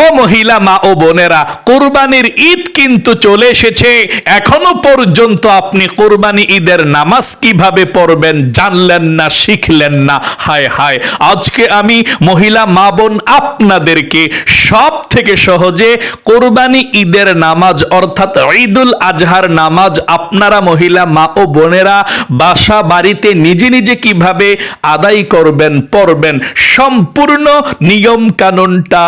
ও মহিলা, মা ও বোনেরা, কোরবানির ঈদ কিন্তু চলে এসেছে। এখনও পর্যন্ত আপনি কোরবানি ঈদের নামাজ কীভাবে পড়বেন জানলেন না, শিখলেন না। হায় হায়, আজকে আমি মহিলা, মা, বোন আপনাদেরকে সব থেকে সহজে কোরবানি ঈদের নামাজ অর্থাৎ ঈদুল আজহার নামাজ আপনারা মহিলা, মা ও বোনেরা বাসা বাড়িতে নিজে নিজে কীভাবে আদায় করবেন, পড়বেন, সম্পূর্ণ নিয়ম কানুনটা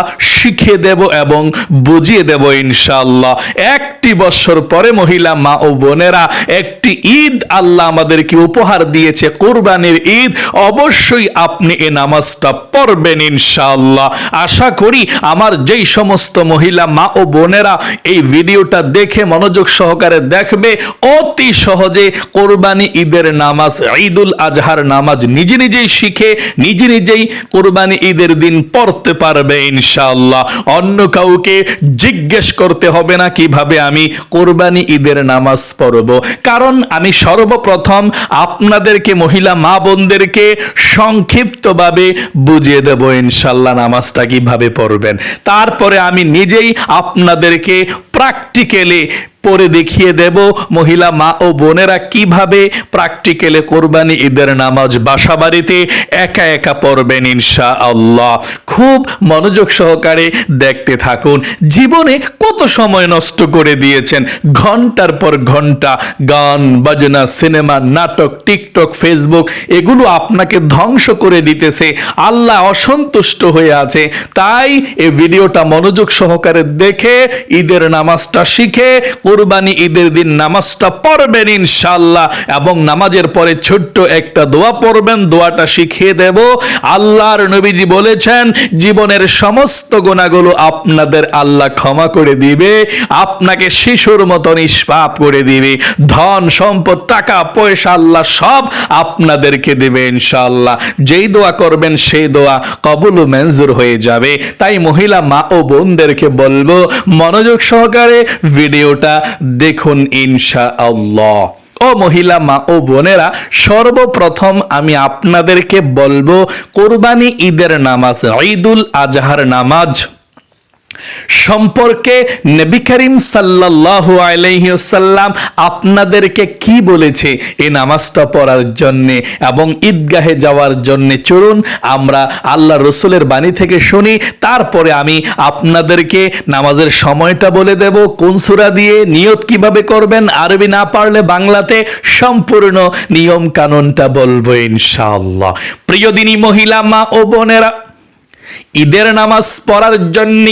শিখিয়ে দেব এবং বুঝিয়ে দেব ইনশাআল্লাহ। একটি বছর পরে মহিলা মা ও বোনেরা, একটি ঈদ আল্লাহ আমাদেরকে উপহার দিয়েছে, কোরবানির ঈদ। অবশ্যই আপনি এ নামাজটা পড়বেন ইনশাআল্লাহ। আশা করি আমার যেই সমস্ত মহিলা মা ও বোনেরা এই ভিডিওটা দেখে মনোযোগ সহকারে দেখবে, অতি সহজে কোরবানি ঈদের নামাজ, ঈদুল আজহার নামাজ নিজে নিজেই শিখে, নিজে নিজেই কোরবানি ঈদের দিন পড়তে পারবে ইনশাআল্লাহ। অন্য কাউকে জিজ্ঞেস করতে হবে না কীভাবে আমি কোরবানি ঈদের নামাজ পড়ব। কারণ আমি সর্বপ্রথম আপনাদেরকে, মহিলা মা বোনদেরকে সংক্ষিপ্তভাবে বুঝিয়ে দেব ইনশাল্লাহ নামাজটা কীভাবে পড়বেন। তারপরে আমি নিজেই আপনাদেরকে প্র্যাকটিক্যালি পরে দেখিয়ে দেব, মহিলা মা ও বোনেরা কীভাবে প্র্যাকটিক্যালে কোরবানি ঈদের নামাজ বাসা বাড়িতে একা একা পড়বেন ইনশা আল্লাহ খুব মনোযোগ সহকারে দেখতে থাকুন। জীবনে কত সময় নষ্ট করে দিয়েছেন? ঘণ্টার পর ঘণ্টা গান, বাজনা, সিনেমা, নাটক, টিকটক, ফেসবুক, এগুলো আপনাকে ধ্বংস করে দিতেছে। আল্লাহ অসন্তুষ্ট হয়ে আছে। তাই এ ভিডিওটা মনোযোগ সহকারে দেখে ঈদের নামাজটা শিখে কোরবানি ঈদের দিন নামাজটা পড়বেন ইনশাল্লাহ এবং নামাজের পরে ছোট্ট একটা দোয়া পড়বেন, দোয়াটা শিখিয়ে দেব। আল্লাহর নবীজি বলেছেন, জীবনের সমস্ত গোনাগুলো আপনাদের আল্লাহ ক্ষমা করে দিবে, আপনাকে শিশুর মতো নিষ্পাপ করে দিবে, ধন, সম্পদ, টাকা, পয়সা, আল্লাহ সব আপনাদেরকে দেবে ইনশাল্লাহ যেই দোয়া করবেন সেই দোয়া কবুল মঞ্জুর হয়ে যাবে। তাই মহিলা মা ও বোনদেরকে বলব, মনোযোগ সহকারে ভিডিওটা দেখুন ইনশা আল্লাহ ও মহিলা, মা ও বোনেরা, সর্বপ্রথম আমি আপনাদেরকে বলব, কোরবানি ঈদের নামাজ, ঈদুল আজহার নামাজ সম্পর্কে নবী করিম সাল্লাল্লাহু আলাইহি ওয়াসাল্লাম আপনাদেরকে কি বলেছে এই নামাজটা পড়ার জন্য এবং ঈদগাহে যাওয়ার জন্য? চলুন আমরা আল্লাহ রসুলের বাণী থেকে শুনি, তারপরে আমি আপনাদেরকে নামাজের সময়টা বলে দেব, কোন সূরা দিয়ে নিয়ত কীভাবে করবেন, আরবি না পারলে বাংলাতে সম্পূর্ণ নিয়ম কানুনটা বলব ইনশাআল্লাহ। প্রিয় দিনী মহিলা, মা ও বোনেরা, ঈদের নামাজ পড়ার জন্য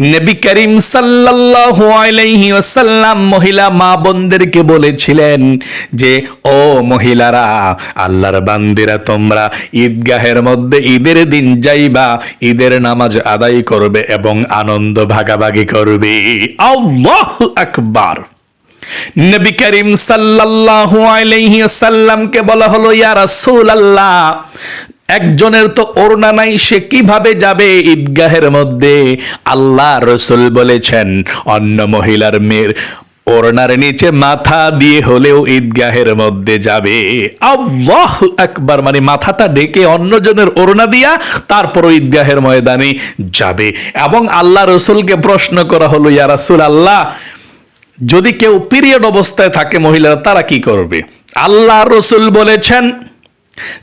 নবী করিম সাল্লাল্লাহু আলাইহি ওয়াসাল্লাম মহিলা মা বোনদেরকে বলেছিলেন যে, ও মহিলারা, আল্লাহর বান্দিরা, তোমরা ঈদগাহের মধ্যে ঈদের দিন যাইবা, ঈদের নামাজ আদায় করবে এবং আনন্দ ভাগাভাগি করবে। আল্লাহু আকবার। নবী করিম সাল্লাল্লাহু আলাইহি ওয়াসাল্লামকে বলা হলো, ইয়া রাসূলুল্লাহ একজনের তো ওড়না নাই, সে কীভাবে যাবে ঈদগাহের মধ্যে? আল্লাহ রসুল বলেছেন, অন্য মহিলার মেয়ের ওড়নার নিচে মাথা দিয়ে হলেও ঈদগাহের মধ্যে যাবে। আল্লাহ একবার মানে মাথাটা ডেকে অন্যজনের ওড়না দিয়া তারপর ঈদগাহের ময়দানে যাবে। এবং আল্লাহ রসুলকে প্রশ্ন করা হলো, ইয়া রাসূল আল্লাহ, যদি কেউ পিরিয়ড অবস্থায় থাকে মহিলারা, তারা কি করবে? আল্লাহ রসুল বলেছেন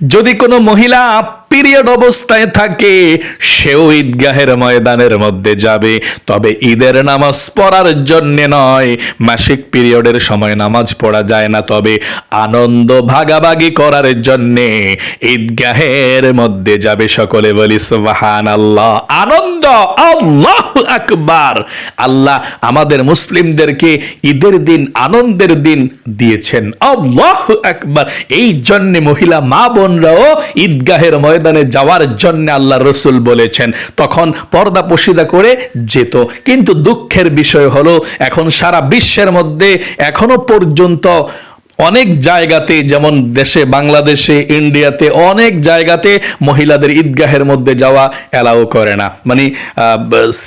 যদি কোনো মহিলা পিরিয়ড অবস্থায় থাকে, সেও ঈদগাহের ময়দানের মধ্যে যাবে। তবে ঈদের নামাজ পড়ার জন্য নয়, মাসিক পিরিয়ডের সময় নামাজ পড়া যায় না। তবে আনন্দ ভাগাভাগি করার জন্যে ঈদগাহের মধ্যে যাবে সকলে, বলি সুবাহান আল্লাহ আনন্দ, আল্লাহ আকবার। আল্লাহ আমাদের মুসলিমদেরকে ঈদের দিন, আনন্দের দিন দিয়েছেন। আল্লাহ আকবার। এই জন্যে মহিলা মা বোনরাও ঈদগাহের ময়দানে যাওয়ার জন্য আল্লাহ রসুল বলেছেন। তখন পর্দা পশিদা করে যেত। কিন্তু দুঃখের বিষয় হলো, এখন সারা বিশ্বের মধ্যে এখনও পর্যন্ত অনেক জায়গাতে, যেমন দেশে বাংলাদেশে, ইন্ডিয়াতে, অনেক জায়গাতে মহিলাদের ঈদগাহের মধ্যে যাওয়া অ্যালাউ করে না। মানে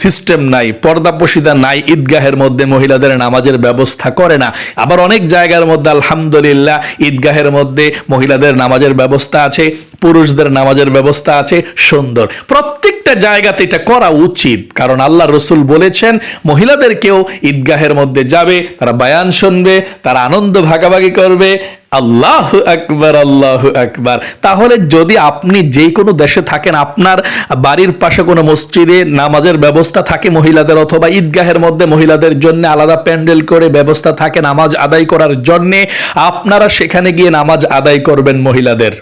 সিস্টেম নাই পর্দাপশিদা নাই, ঈদগাহের মধ্যে মহিলাদের নামাজের ব্যবস্থা করে না। আবার অনেক জায়গার মধ্যে, আলহামদুলিল্লাহ, ঈদগাহের মধ্যে মহিলাদের নামাজের ব্যবস্থা আছে, পুরুষদের নামাজের ব্যবস্থা আছে, সুন্দর। প্রত্যেকটা জায়গাতে এটা করা উচিত, কারণ আল্লাহ রসুল বলেছেন, মহিলাদেরকেও ঈদগাহের মধ্যে যাবে, তারা বায়ান শুনবে, তারা আনন্দ ভাগাভাগি করবে, আল্লাহ আকবার আল্লাহ আকবার। তাহলে যদি আপনি যে কোনো দেশে থাকেন, আপনার বাড়ির পাশে কোনো মসজিদে নামাজের ব্যবস্থা থাকে মহিলাদের অথবা ঈদগাহের মধ্যে মহিলাদের জন্য আলাদা প্যান্ডেল করে ব্যবস্থা থাকে নামাজ আদায় করার জন্যে, আপনারা সেখানে গিয়ে নামাজ আদায় করবেন মহিলাদের।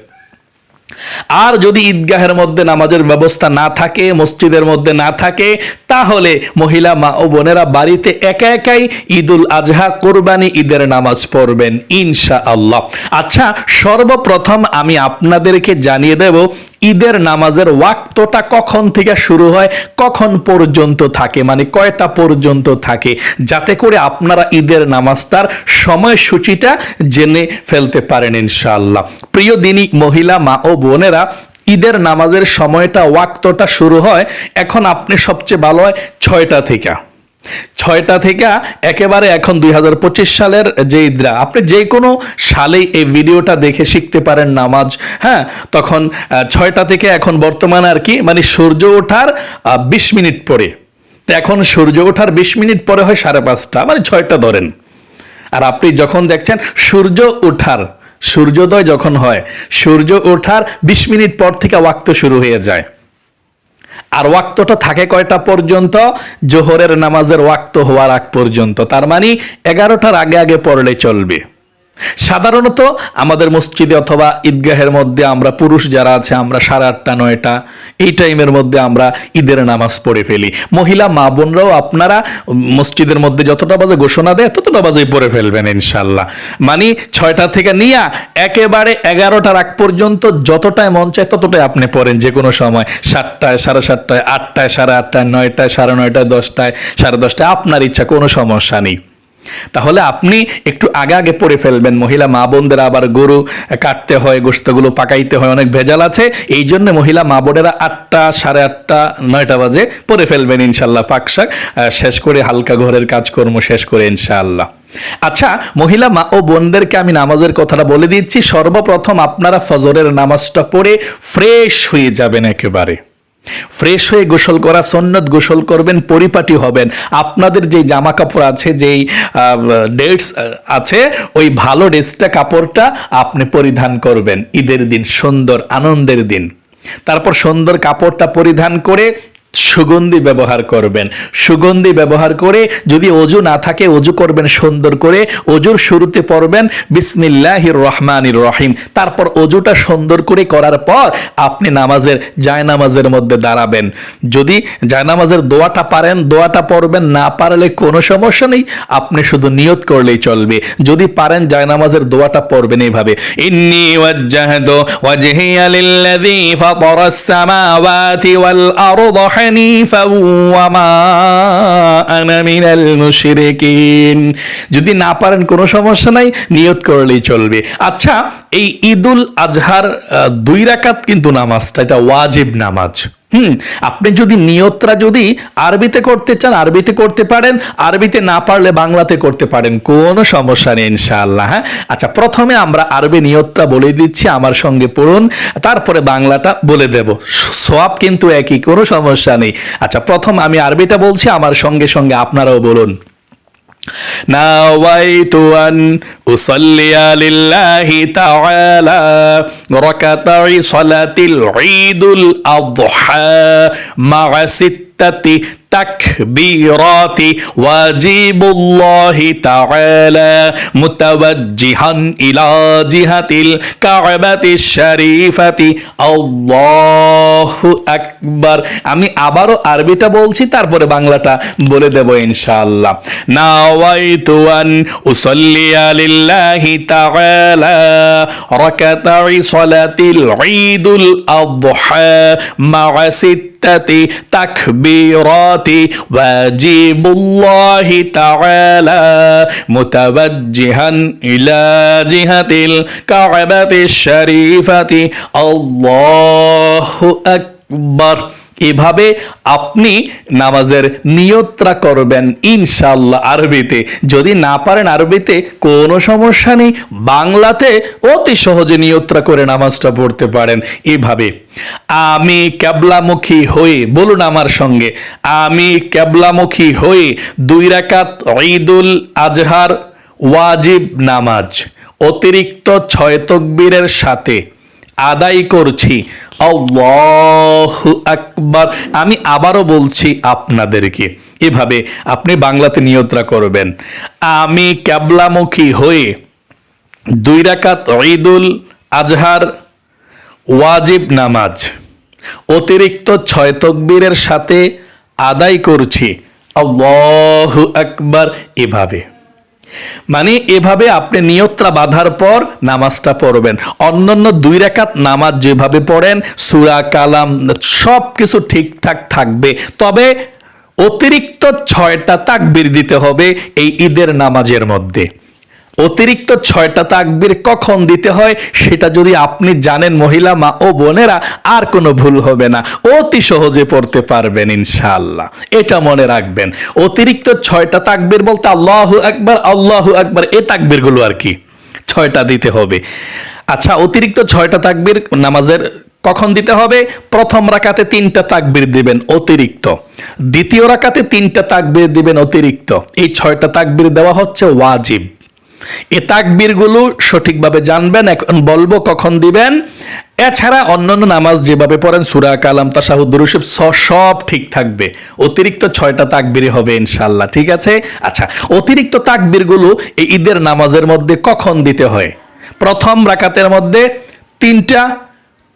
আর যদি ঈদগাহের মধ্যে নামাজের ব্যবস্থা না থাকে, মসজিদের মধ্যে না থাকে, তাহলে মহিলা মা ও বোনেরা বাড়িতে একা একাই ঈদুল আজহা, কোরবানি ঈদের নামাজ পড়বেন ইনশা আল্লাহ আচ্ছা সর্বপ্রথম আমি আপনাদেরকে জানিয়ে দেব ঈদের নামাজের ওয়াক্তটা কখন থেকে শুরু হয়? কখন পর্যন্ত থাকে? মানে কয়টা পর্যন্ত থাকে? যাতে করে আপনারা ঈদের নামাজটার সময়সূচিটা জেনে ফেলতে পারেন ইনশাআল্লাহ। প্রিয় দিনী মহিলা, মা ও বোনেরা, ঈদের নামাজের সময়টা, ওয়াক্তটা শুরু হয়, এখন আপনি সবচেয়ে ভালো হয় ছয়টা থেকে। ছয়টা থেকে একেবারে এখন দুই হাজার পঁচিশ সালের যে ঈদরা, আপনি যে কোনো সালেই এই ভিডিওটা দেখে শিখতে পারেন নামাজ হ্যাঁ? তখন ছয়টা থেকে এখন বর্তমানে আর কি মানে সূর্য ওঠার বিশ মিনিট পরে। এখন সূর্য ওঠার বিশ মিনিট পরে হয় সাড়ে পাঁচটা মানে ছয়টা ধরেন। আর আপনি যখন দেখছেন সূর্য ওঠার, সূর্যোদয় যখন হয়, সূর্য ওঠার বিশ মিনিট পর থেকে ওয়াক্ত শুরু হয়ে যায়। আর ওয়াক্তটা থাকে কয়টা পর্যন্ত? জোহরের নামাজের ওয়াক্ত হওয়ার আগ পর্যন্ত। তার মানে এগারোটার আগে আগে পড়লে চলবে। সাধারণত আমাদের মসজিদে অথবা ঈদগাহের মধ্যে আমরা পুরুষ যারা আছে, আমরা সাড়ে আটটা, নয়টা, এই টাইমের মধ্যে আমরা ঈদের নামাজ পড়ে ফেলি। মহিলা, মা বোনরাও আপনারা মসজিদের মধ্যে যতটা বাজে ঘোষণা দেয়, ততটা বাজেই পড়ে ফেলবেন ইনশাল্লাহ। মানে ছয়টা থেকে নিয়া একেবারে এগারোটার আগ পর্যন্ত যতটায় মন চায়, ততটাই আপনি পড়েন যে কোনো সময়। সাতটায়, সাড়ে সাতটায়, আটটায়, সাড়ে আটটায়, নয়টায়, সাড়ে নয়টায়, দশটায়, সাড়ে দশটায়, আপনার ইচ্ছা, কোনো সমস্যা নেই। তাহলে আপনি একটু আগে আগে পড়ে ফেলবেন, মহিলা মা বোনদের আবার গরু কাটতে হয় গোস্তগুলো পাকাইতে হয়, অনেক ভেজাল আছে, এই জন্য মহিলা মা বোনেরা আটটা, সাড়ে আটটা, নয়টা বাজে পড়ে ফেলবেন ইনশাল্লাহ পাকশাক শেষ করে হালকা ঘরের কাজকর্ম শেষ করে ইনশাআল্লাহ। আচ্ছা মহিলা মা ও বোনদেরকে আমি নামাজের কথাটা বলে দিচ্ছি, সর্বপ্রথম আপনারা ফজরের নামাজটা পড়ে ফ্রেশ হয়ে যাবেন একেবারে। ফ্রেশ হয়ে গোসল করা সন্ন্যত গোসল করবেন, পরিপাটি হবেন। আপনাদের যে জামা কাপড় আছে, যেই ডেটস আছে, ওই ভালো ড্রেসটা, কাপড়টা আপনি পরিধান করবেন। ঈদের দিন, সুন্দর, আনন্দের দিন। তারপর সুন্দর কাপড়টা পরিধান করে সুগন্ধি ব্যবহার করবেন। সুগন্ধি ব্যবহার করে যদি অজু না থাকে, অজু করবেন সুন্দর করে। অজুর শুরুতে পড়বেন, বিসমিল্লাহির রহমানির রহিম। তারপর অজুটা সুন্দর করে করার পর আপনি নামাজের জায়নামাজের মধ্যে দাঁড়াবেন। যদি জায়নামাজের দোয়াটা পারেন, দোয়াটা পড়বেন, না পারলে কোনো সমস্যা নেই, আপনি শুধু নিয়ত করলেই চলবে। যদি পারেন, জায়নামাজের দোয়াটা পড়বেন এইভাবে, ইন্নি যদি না পারেন, কোনো সমস্যা নাই, নিয়ত করলেই চলবে। আচ্ছা এই ঈদুল আজহার দুই রাকাত কিন্তু নামাজটা, এটা ওয়াজিব নামাজ। হুম, আপনি যদি নিয়তরা যদি আরবিতে করতে চান, আরবিতে করতে পারেন, আরবিতে না পারলে বাংলাতে করতে পারেন, কোনো সমস্যা নেই ইনশাআল্লাহ হ্যাঁ? আচ্ছা প্রথমে আমরা আরবি নিয়তটা বলে দিচ্ছি, আমার সঙ্গে পড়ুন, তারপরে বাংলাটা বলে দেব সোয়াব কিন্তু একই, কোনো সমস্যা নেই। আচ্ছা প্রথম আমি আরবিটা বলছি, আমার সঙ্গে সঙ্গে আপনারাও বলুন। ناويت أن أصلي لله تعالى ركعتي صلاة العيد الأضحى مع ستة تكبيرات واجب الله تعالى متوجها إلى جهة الكعبة الشريفة الله أكبر আমি আবারও আরবিটা বলছি তারপরে বাংলাটা বলে দেব ইনশাআল্লাহ নাওয়াইতু আন উসাল্লিয়া লিল্লাহি তাআলা রাকাতাই সালাতিল ঈদুল আযহা মা সিত্তাতি তাকবীরাত واجب الله تعالى متوجها إلى جهة الكعبة الشريفة. الله أكبر. এভাবে আপনি নামাজের নিয়ত্রা করবেন ইনশাল্লাহ আরবিতে। যদি না পারেন আরবিতে, কোনো সমস্যা নেই। বাংলাতে অতি সহজে নিয়ত্রা করে নামাজটা পড়তে পারেন এভাবে। আমি ক্যাবলামুখী হয়ে, বলুন আমার সঙ্গে, আমি ক্যাবলামুখী হয়ে দুই রাকাত ঈদুল আজহার ওয়াজিব নামাজ, অতিরিক্ত ছয় তকবীরের সাথে আদায় করছি। আকবার। আমি আবারও বলছি আপনাদেরকে, এভাবে আপনি বাংলাতে নিয়ত্রা করবেন। আমি ক্যাবলামুখী হয়ে দুই রাকাত ঈদুল আজহার ওয়াজিব নামাজ, অতিরিক্ত ছয় তকবীরের সাথে আদায় করছি। আল্লাহু আকবার, এভাবে। মানে এভাবে আপনি নিয়ত্রা বাঁধার পর নামাজটা পড়বেন। অন্য অন্য দুই রেখাত নামাজ যেভাবে পড়েন, সুরা, কালাম সব কিছু ঠিকঠাক থাকবে। তবে অতিরিক্ত ছয়টা তাকবির দিতে হবে এই ঈদের নামাজের মধ্যে। অতিরিক্ত ছয়টা তাকবির কখন দিতে হয় সেটা যদি আপনি জানেন মহিলা মা ও বোনেরা, আর কোনো ভুল হবে না। অতি সহজে পড়তে পারবেন ইনশাআল্লাহ। এটা মনে রাখবেন। অতিরিক্ত ছয়টা তাকবির বলতে আল্লাহ একবার আল্লাহ একবার এ তাকবিরগুলো আর কি। ছয়টা দিতে হবে। আচ্ছা অতিরিক্ত ছয়টা তাকবির নামাজের কখন দিতে হবে? প্রথম রাকাতে তিনটা তাকবির দিবেন অতিরিক্ত। দ্বিতীয় রাকাতে তিনটা তাকবির দিবেন অতিরিক্ত। এই ছয়টা তাকবির দেওয়া হচ্ছে ওয়াজিব। এ তাকবীরগুলো সঠিকভাবে জানবেন, এখন বলব কখন দিবেন। এছাড়া অন্যান্য নামাজ যেভাবে পড়েন, সুরা কালাম তাসাহুদ দুরুসিব সব ঠিক থাকবে। অতিরিক্ত ছয়টা তাকবিরই হবে ইনশাল্লাহ ঠিক আছে? আচ্ছা অতিরিক্ত তাকবীরগুলো এই ঈদের নামাজের মধ্যে কখন দিতে হয়? প্রথম রাকাতের মধ্যে তিনটা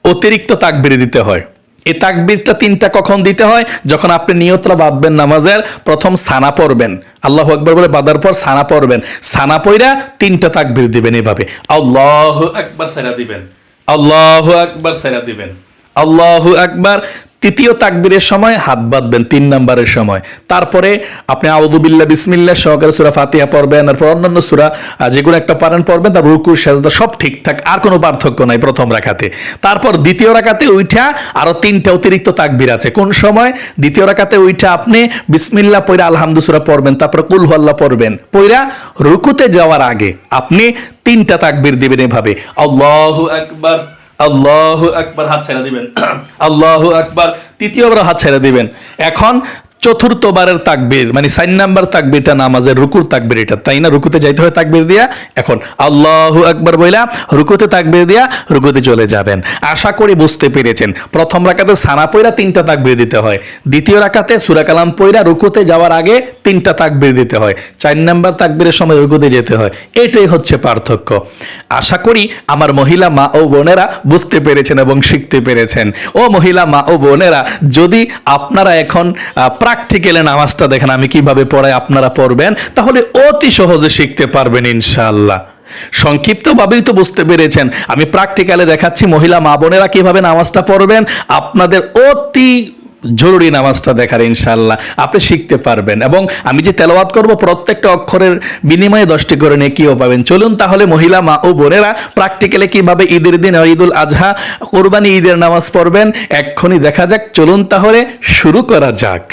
অতিরিক্ত তাকবির দিতে হয়। এই তাকবিরটা তিনটা কখন দিতে হয়? যখন আপনি নিয়তরা বাঁধবেন নামাজের, প্রথম সানা পড়বেন। আল্লাহ আকবর বলে বাঁধার পর সানা পড়বেন। সানা পইরা তিনটা তাকবির দিবেন এভাবে। আল্লাহ একবার সেরা দিবেন। আল্লাহ একবার সেরা দিবেন। আল্লাহ একবার তৃতীয় তাকবীরের সময় হাত বাঁধবেন, তিন নাম্বারের সময়। তারপরে আপনি আউদুবিল্লা বিসমিল্লা সহকারে সুরা ফাতিহা পড়বেন এরপর অন্যান্য সুরা যেগুলো একটা পারেন পড়বেন তার রুকু, সেজদা, সব ঠিকঠাক, আর কোনো পার্থক্য নাই প্রথম রাখাতে। তারপর দ্বিতীয় রাখাতে উইঠা, আরও তিনটা অতিরিক্ত তাকবীর আছে। কোন সময়? দ্বিতীয় রাখাতে উইঠা আপনি বিসমিল্লা পইরা আলহামদু সুরা পড়বেন, তারপর কুল আল্লাহ পড়বেন। পইরা রুকুতে যাওয়ার আগে আপনি তিনটা তাকবীর দিবেন এভাবে। আল্লাহু আকবার। আল্লাহ আকবার হাত ছেড়ে দিবেন। আল্লাহ আকবার তৃতীয়বার হাত ছেড়ে দিবেন। এখন চতুর্থবারের তাকবীর মানে সাইন নাম্বার তাকবীরটা নামাজের রুকুর তাকবীর এটা, তাই না? রুকুতে যাইতে হয় তাকবীর দিয়া, এখন আল্লাহ আকবার বইলা রুকুতে তাকবীর দিয়া রুকুতে চলে যাবেন। আশা করি বুঝতে পেরেছেন। প্রথম রাকাতে সানা পইরা তিনটা তাকবীর দিতে হয়। দ্বিতীয় রাকাতে সূরা কালাম পইরা রুকুতে যাওয়ার আগে তিনটা তাকবীর দিতে হয়। চার নাম্বার তাকবীরের সময় রুকুতে যেতে হয়। এটাই হচ্ছে পার্থক্য। আশা করি আমার মহিলা মা ও বোনেরা বুঝতে পেরেছেন এবং শিখতে পেরেছেন। ও মহিলা মা ও বোনেরা, যদি আপনারা এখন প্র্যাকটিক্যালে নামাজটা দেখেন, আমি কীভাবে পড়াই আপনারা পড়বেন, তাহলে অতি সহজে শিখতে পারবেন ইনশাআল্লাহ। সংক্ষিপ্তভাবেই তো বুঝতে পেরেছেন, আমি প্র্যাকটিক্যালে দেখাচ্ছি মহিলা মা বোনেরা কীভাবে নামাজটা পড়বেন, আপনাদের অতি জরুরি নামাজটা দেখার ইনশাল্লাহ আপনি শিখতে পারবেন। এবং আমি যে তেলাওয়াত করব, প্রত্যেকটা অক্ষরের বিনিময়ে দশটি করে নিয়ে নেকিও পাবেন। চলুন তাহলে মহিলা মা ও বোনেরা প্র্যাকটিক্যালি কীভাবে ঈদের দিন, ঈদুল আজহা, কোরবানি, ঈদের নামাজ পড়বেন, এক্ষুনি দেখা যাক, চলুন তাহলে শুরু করা যাক।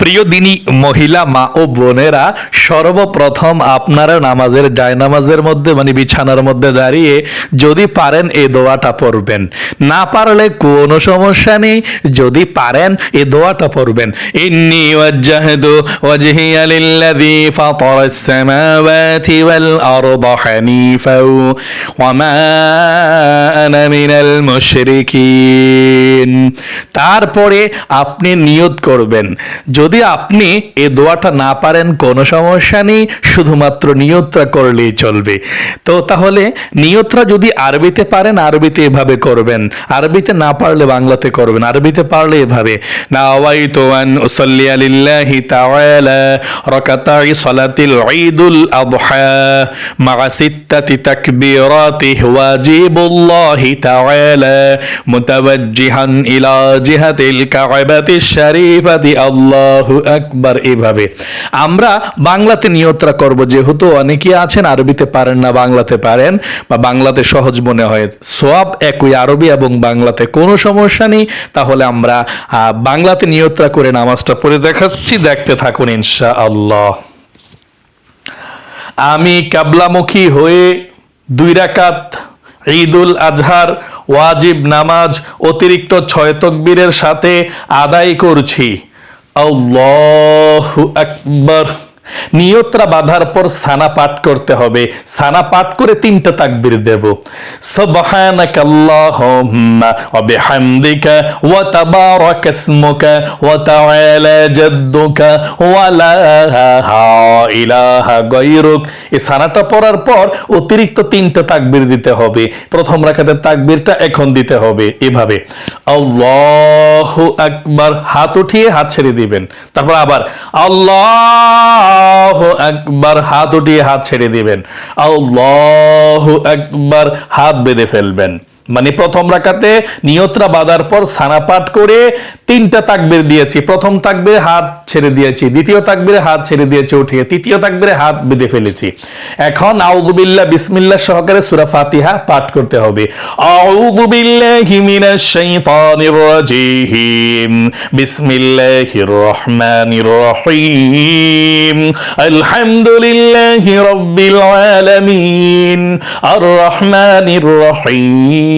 প্রিয় দিনী মহিলা, মা ও বোনেরা, সর্বপ্রথম আপনারা নামাজের জায়নামাজের মধ্যে মানে বিছানার মধ্যে দাঁড়িয়ে যদি পারেন এই দোয়াটা পড়বেন। না পারলে কোনো সমস্যা নেই, যদি পারেন এই দোয়াটা পড়বেন। ইন্নি ওয়াজ্জাহতু ওয়াজহিয়া লিল্লাযী ফাতারাস সামাওয়াতি ওয়াল আরদা হানিফা ওয়া মা আনা মিনাল মুশরিকিন। তারপরে আপনি নিয়ত করবেন, যদি আপনি এ দোয়াটা না পারেন, কোনো সমস্যা নেই, শুধুমাত্র নিয়তটা করলেই চলবে। তো তাহলে নিয়তটা যদি আরবিতে পারেন, আরবিতে এভাবে করবেন। আরবিতে না পারলে বাংলাতে করবেন, আরবিতে পারলে এভাবে। তাআলা মুতাওয়াজ্জিহান ইলা আল্লাহু। আল্লাহু আকবার এইভাবে আমরা বাংলাতে নিয়তরা করব, যেহেতু অনেকেই আছেন, আরবিতে পারেন না, বাংলাতে পারেন, বা বাংলাতে সহজ মনে হয়। সব একই আরবি এবং বাংলাতে কোনো সমস্যা নেই, তাহলে আমরা বাংলাতে নিয়তরা করে নামাজটা পড়ে দেখাচ্ছি, দেখতে থাকুন ইনশা আল্লাহ আমি কাবলামুখী হয়ে দুই রাকাত ঈদুল আজহার ওয়াজিব নামাজ অতিরিক্ত ছয় তকবীরের সাথে আদায় করছি। আল্লাহু আকবার। নিয়তরা বাঁধার পর সানা পাঠ করতে হবে। সানা পাঠ করে তিনটা তাকবীর দেব। সুবহানাকা আল্লাহুম্মা ওয়া বিহামদিকা ওয়া তাবারাকা ইসমুকা ওয়া তাআলা জাদ্দুকা ওয়া লা ইলাহা গায়রুক। এই সানাটা পড়ার পর অতিরিক্ত তিনটা তাকবীর দিতে হবে। প্রথম রাকাতের তাকবীরটা এখন দিতে হবে। এভাবে, আল্লাহু আকবার, হাত উঠিয়ে হাত ছেড়ে দিবেন। তারপর আবার, আল্লাহু আকবার হাত উঠিয়ে হাত ছেড়ে দিবেন। আল্লাহ একবার হাত বেঁধে ফেলবেন। মানে প্রথম রাখাতে নিয়তরা বাঁধার পর সানা পাঠ করে তিনটা তাকবীর দিয়েছি। প্রথম তাকবীরে হাত ছেড়ে দিয়েছি, দ্বিতীয় তাকবীরে হাত ছেড়ে দিয়েছি উঠিয়ে তৃতীয় তাকবীরে হাত বেঁধে ফেলেছি। এখন আউযুবিল্লাহ, বিসমিল্লাহ সহকারে সূরা ফাতিহা পাঠ করতে হবে। বিল্লাহি মিনাশ শাইতানির আলহামদুলিল্লাহি আর রহমানির রহিম।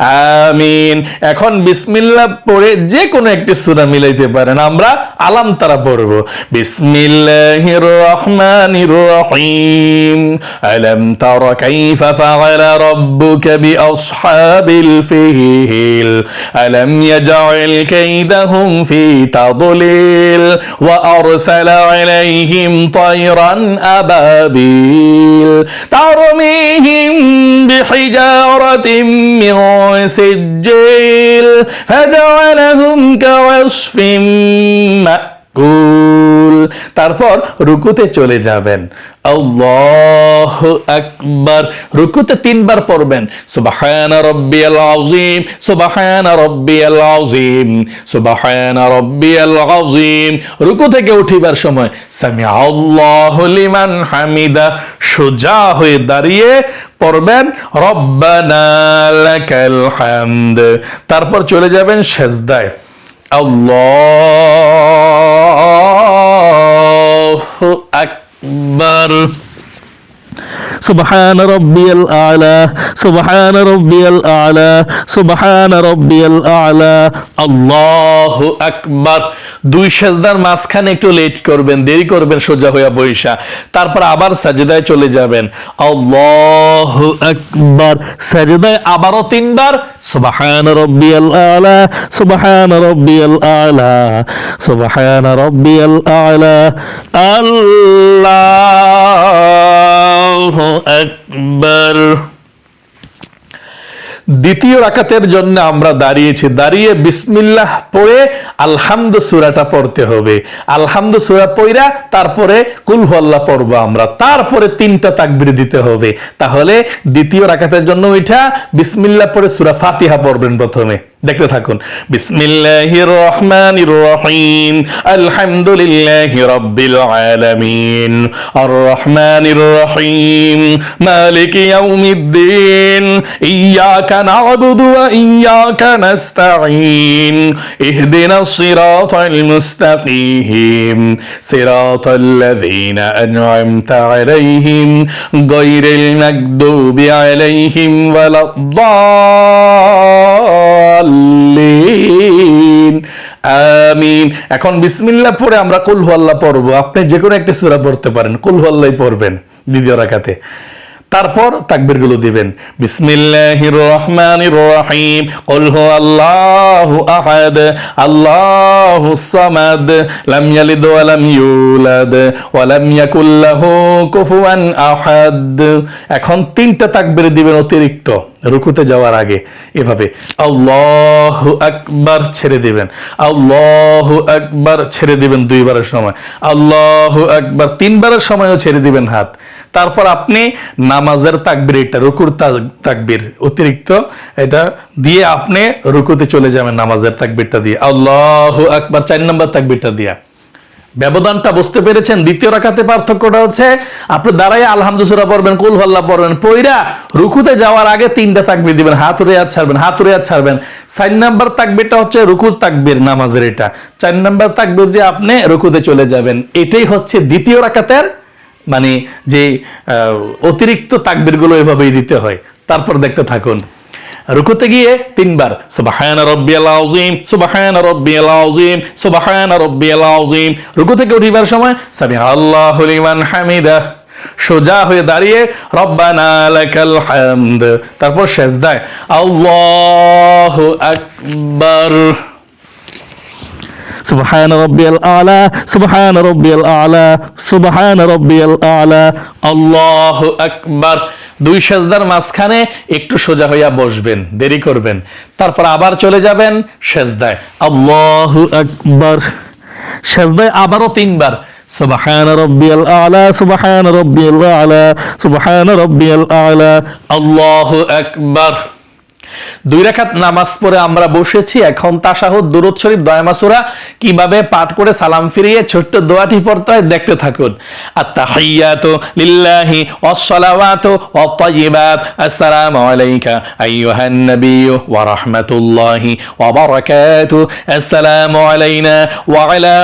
আমিন। এখন বিসমিল্লাহ পড়ে যে কোনো একটি সুরা মিলাইতে পারেন। আমরা আলাম তারা পড়ব। বিসমিল্লাহির রহমানির রহিম। আলাম তারা কাইফা ফাআলা রাব্বুকা বিআসহাবিল ফিল আলাম ইয়াজআল কাইদাহুম ফি তাদলিল। ওয়া আরসালা আলাইহিম তায়রান আবাবিল। তারমিহিম حجارة من سجيل فجعلهم كعصف مأكول. মাকুল তারপর রুকুতে চলে যাবেন। আল্লাহ আকবার। রুকুতে তিনবার পড়বেন। রুকু থেকে উঠিবার সময় সামি আল্লাহু লিমান হামিদা, সোজা হয়ে দাঁড়িয়ে পড়বেন। রব্বানা লাকাল হামদ। তারপর চলে যাবেন সেজদায়। আল্লাহু আকবার সুবহান রব্বিয়াল আলা, সুবহান রব্বিয়াল আলা, সুবহান রব্বিয়াল আলা। আল্লাহু আকবার। দুই সেজদার মাঝখানে একটু লেট করবেন, দেরি করবেন, সোজা হইয়া বৈশা তারপর আবার সাজদায় চলে যাবেন। আল্লাহু একবার সাজদায় আবারও তিনবার, সুবহান রব্বিয়াল আলা, সুবহান রব্বিয়াল আলা, সুবহান রব্বিয়াল আলা। আল্লাহ আকবার দ্বিতীয় রাকাতের জন্য আমরা দাঁড়িয়েছি। দাঁড়িয়ে বিসমিল্লাহ পড়ে আলহামদু সুরাটা পড়তে হবে। আলহামদু সুরা পড়া তারপরে কুলহল্লা পড়ব আমরা। তারপরে তিনটা তাকবির দিতে হবে। তাহলে দ্বিতীয় রাকাতের জন্য ওইটা বিসমিল্লাহ পড়ে সুরা ফাতিহা পড়বেন প্রথমে। দেখতে থাকুন। বিসমিল্লাহির রহমানির রহিম আলহামদুলিল্লাহি রাব্বিল আলামিন আর রহমানির রহিম মালিক ইয়াউমিদ্দিন। ইয়াকা না'বুদু ওয়া ইয়াকা নাস্তাঈন। ইহদিনাস সিরাতাল মুস্তাকিম। সিরাতাল লাযীনা আন'আমতা আলাইহিম গায়রিল মাগদুবি আলাইহিম আমিন। এখন বিসমিল্লাহ পরে আমরা কুলহু আল্লাহ পড়ব। আপনি যে কোনো একটা সূরা পড়তে পারেন। কুলহু আল্লাহ পড়বেন দ্বিতীয় রাকাতে। তারপর তাকবীরগুলো দিবেন। বিসমিল্লাহির রহমানির রহিম কুল আল্লাহু আহাদ আল্লাহুস সামাদ, লাম ইয়ালিদ ওয়া লাম ইউলাদ, ওয়া লাম ইয়াকুল কুফুয়ান আহাদ। এখন তিনটা তাকবীর দিবেন অতিরিক্ত, রুকুতে যাওয়ার আগে। এভাবে আল্লাহু আকবার ছেড়ে দিবেন। আল্লাহু আকবার ছেড়ে দিবেন দুইবারের সময়। আল্লাহু আকবার তিনবারের সময়ও ছেড়ে দিবেন হাত। তারপর আপনি নামাজের তাকবির, এটা রুকুর তাকবির অতিরিক্ত। এটা দিয়ে আপনি রুকুতে চলে যাবেন নামাজের তাকবিরটা দিয়ে। আল্লাহু আকবার, চার নম্বর তাকবিরটা দিয়া। ব্যবধানটা বুঝতে পেরেছেন? দ্বিতীয় রাখাতে পার্থক্যটা হচ্ছে, আপনি দাঁড়াই আলহামদুসুরা পড়বেন, কুল ভাল্লা পড়বেন পইরা রুকুতে যাওয়ার আগে তিনটা তাকবির দিবেন, হাত উড়ে হাত ছাড়বেন, হাত উড়ে হাত ছাড়বেন। চার নাম্বার তাকবিরটা হচ্ছে রুকুর তাকবির নামাজের এটা। চার নাম্বার তাকবির দিয়ে আপনি রুকুতে চলে যাবেন। এটাই হচ্ছে দ্বিতীয় রাকাতের মানে যে অতিরিক্ত তাকবিরগুলো এভাবেই দিতে হয়। তারপর দেখতে থাকুন। রুকুতে গিয়ে তিনবার, সুবহান রাব্বিয়াল সুবহান রাব্বিয়াল আযীম রুকু থেকে উঠিবার সময় সামিআল্লাহু লিমান হামিদা, সোজা হয়ে দাঁড়িয়ে, রব্বানা লাকাল হামদ। তারপর সেজদায়, আল্লাহু আকবার। سبحان ربي الأعلى سبحان ربي الأعلى سبحان ربي الأعلى الله أكبر দুই সেজদার মাঝখানে একটু সোজা হইয়া বসবেন দেরি করবেন তারপর আবার চলে যাবেন সেজদায় আল্লাহু আকবার সেজদায় আবারও তিনবার سبحان ربي الأعلى سبحان ربي الأعلى سبحان ربي الأعلى الله أكبر দুই রাকাত নামাজ পড়ে আমরা বসেছি। এখন তাশাহুদ, দুরুদ শরীফ দয়ামাসুরা কীভাবে পাঠ করে সালাম ফিরিয়ে ছোট্ট দোয়াটি পড়তে দেখতে থাকুন। আত্তাহিয়াতু লিল্লাহি ওয়াত-তাইয়িবাত। আসসালামু আলাইকা আইয়ুহান ওয়া রাহমাতুল্লাহি ওয়া আসসালামু আলাইনা ওয়া আলা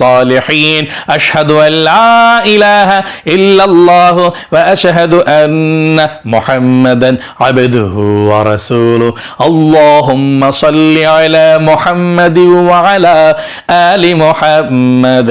সালিহিন আশহাদু আন লা ইলাহা ইল্লাল্লাহ ওয়া আশহাদু আন্না মুহাম্মাদান আবদুহু। ওয়া রাসূলুহু আল্লাহুম্মা সাল্লি আলা মুহাম্মাদি ওয়া আলা আলি মুহাম্মাদ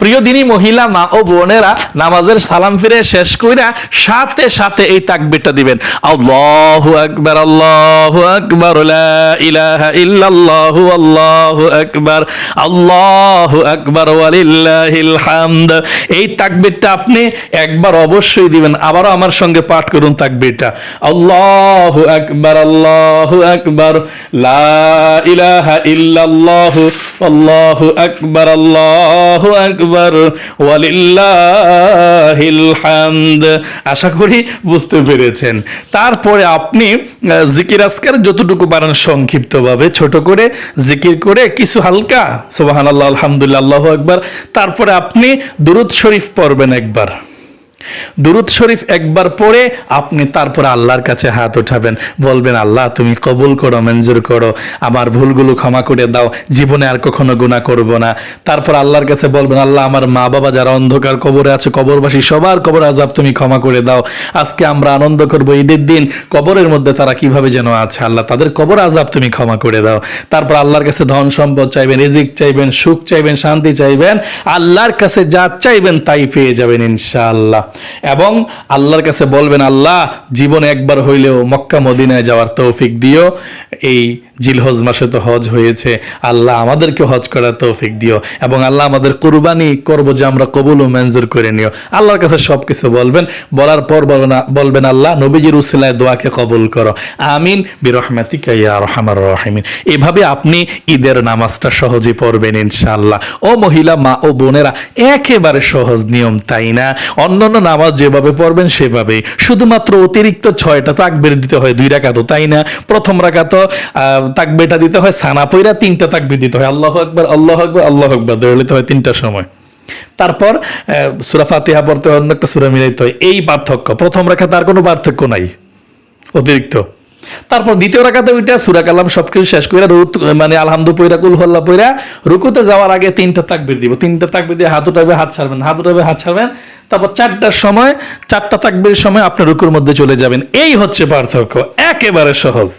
প্রিয় দিনী মহিলা, মা ও বোনেরা, নামাজের সালাম ফিরে শেষ কইরা সাথে সাথে এই তাকবীরটা দিবেন। আল্লাহু আকবার আল্লাহু আকবার, লা ইলাহা ইল্লাল্লাহু, আল্লাহু আকবার আল্লাহু আকবার, ওয়ালিল্লাহিল হামদ। এই তাকবীরটা আপনি একবার অবশ্যই দিবেন। আবারও আমার সঙ্গে পাঠ করুন তাকবীরটা। আল্লাহু আকবার আল্লাহু আকবার, লা ইলাহা ইল্লাল্লাহু, আল্লাহু আকবার আল্লাহু আকবার। ওয়ালিল্লাহিল হামদ। আশা করি বুঝতে পেরেছেন। তারপরে আপনি জিকির আজকার যতটুকু পারেন সংক্ষিপ্তভাবে, ছোট করে জিকির করে কিছু হালকা সোবাহান আল্লাহ আলহামদুলিল্লাহ একবার আকবার। তারপরে আপনি দুরুদ শরীফ পড়বেন একবার। দুরুদ শরীফ একবার পড়ে আপনি তারপরে আল্লাহর কাছে হাত উঠাবেন। বলবেন, আল্লাহ, তুমি কবুল করো, মঞ্জুর করো। আমার ভুলগুলো ক্ষমা করে দাও। জীবনে আর কখনো গুণা করব না। তারপর আল্লাহর কাছে বলবেন, আল্লাহ, আমার মা বাবা যারা অন্ধকার কবরে আছে, কবরবাসী, সবার কবর আজাব তুমি ক্ষমা করে দাও। আজকে আমরা আনন্দ করব ঈদের দিন। কবরের মধ্যে তারা কীভাবে যেন আছে? আল্লাহ, তাদের কবর আজাব তুমি ক্ষমা করে দাও। তারপর আল্লাহর কাছে ধন সম্পদ চাইবেন, রিজিক চাইবেন, সুখ চাইবেন, শান্তি চাইবেন। আল্লাহর কাছে যা চাইবেন তাই পেয়ে যাবেন ইনশাআল্লাহ। এবং আল্লাহর কাছে বলবেন আল্লাহ জীবন একবার হইলেও মক্কা মদিনায় যাওয়ার তৌফিক দিও। এই জিলহজ মাসে তো হজ হয়েছে। আল্লাহ আমাদেরকে হজ করার তৌফিক দিও এবং আল্লাহ আমাদের কুরবানি করব যে আমরা কবুল ও মঞ্জুর করে নিও। আল্লাহর কাছে সবকিছু বলবেন, বলার পর বলবেন, আল্লাহ নবীজির উসিলায় দোয়াকে কবুল করো। আমিন। বিরহমাতিকা এভাবে আপনি ঈদের নামাজটা সহজে পড়বেন ইনশাআল্লাহ। ও মহিলা, মা ও বোনেরা, একেবারে সহজ নিয়ম, তাই না? অন্যান্য নামাজ যেভাবে পড়বেন সেভাবে শুধুমাত্র অতিরিক্ত ছয়টা তাকবির দিতে হয়, দুই রাকাত তাই না? প্রথম রাকাত তাকবিরটা দিতে হয়, সানা পইরা তিনটা তাকবির দিতে হয়। আল্লাহ আকবার আল্লাহ আকবার আল্লাহ আকবার দৌড়িতে হয় তিনটার সময়। তারপর সুরা ফাতিহা পড়তে হয়, অন্য একটা সুরা মিলাইতে হয়। এই পার্থক্য, প্রথম রাখা তার কোনো পার্থক্য নাই, অতিরিক্ত। তারপর দ্বিতীয় রাখাতে ওইটা, সুরা কালাম সবকিছু শেষ করে মানে আলহামদু পইরা, কুল হল্লা পইরা রুকুতে যাওয়ার আগে তিনটা তাকবির দিব। তিনটা তাকবির দিয়ে হাত উঠাবে হাত ছাড়বেন, হাত উঠাবে হাত ছাড়বেন। তারপর চারটার সময়, চারটা তাকবির সময় আপনি রুকুর মধ্যে চলে যাবেন। এই হচ্ছে পার্থক্য, একেবারে সহজ।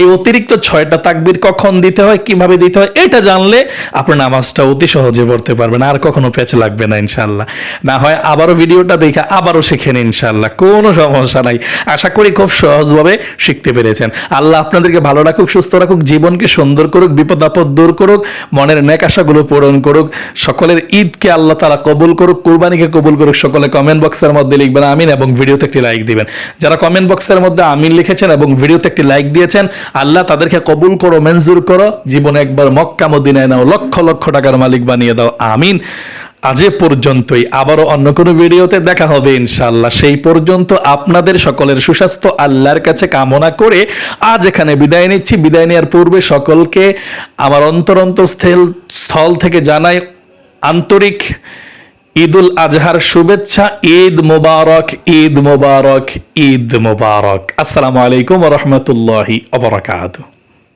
এই অতিরিক্ত ছয়টা তাকবির কখন দিতে হয়, কীভাবে দিতে হয়, এটা জানলে আপনার নামাজটা অতি সহজে পড়তে পারবেন, আর কখনো পেঁচ লাগবে না ইনশাল্লাহ না হয় আবারও ভিডিওটা দেখে আবারও শিখেন ইনশাল্লাহ কোনো সমস্যা নাই। আশা করি খুব সহজভাবে শিখতে পেরেছেন। আল্লাহ আপনাদেরকে ভালো রাখুক, সুস্থ রাখুক, জীবনকে সুন্দর করুক বিপদ আপদ দূর করুক, মনের আশাগুলো পূরণ করুক, সকলের ঈদকে আল্লাহ তারা কবুল করুক, কুরবানিকে কবুল করুক, সকলে কমেন্ট বক্সের মধ্যে লিখবেন আমিন এবং ভিডিওতে একটি লাইক দিবেন। যারা কমেন্ট বক্সের মধ্যে আমিন লিখেছেন এবং ভিডিওতে একটি লাইক দিয়েছেন আল্লাহ তাদেরকে কবুল করো, মঞ্জুর করো। জীবনে একবার মক্কা, মদিনায় নাও, লক্ষ লক্ষ টাকার মালিক বানিয়ে দাও। আমিন। আজ পর্যন্তই। আবারও অন্য কোনো ভিডিওতে দেখা হবে ইনশাল্লাহ সেই পর্যন্ত আপনাদের সকলের সুস্বাস্থ্য, আল্লাহর কাছে কামনা করে আজ এখানে বিদায় নিচ্ছি। বিদায় নেওয়ার পূর্বে সকলকে আমার অন্তরন্ত স্থল স্থল থেকে জানাই আন্তরিক ঈদুল আজহার শুভেচ্ছা ঈদ মোবারক ঈদ মোবারক ঈদ মোবারক। আসসালামু আলাইকুম রহমতুল্লাহি অবরাকাতু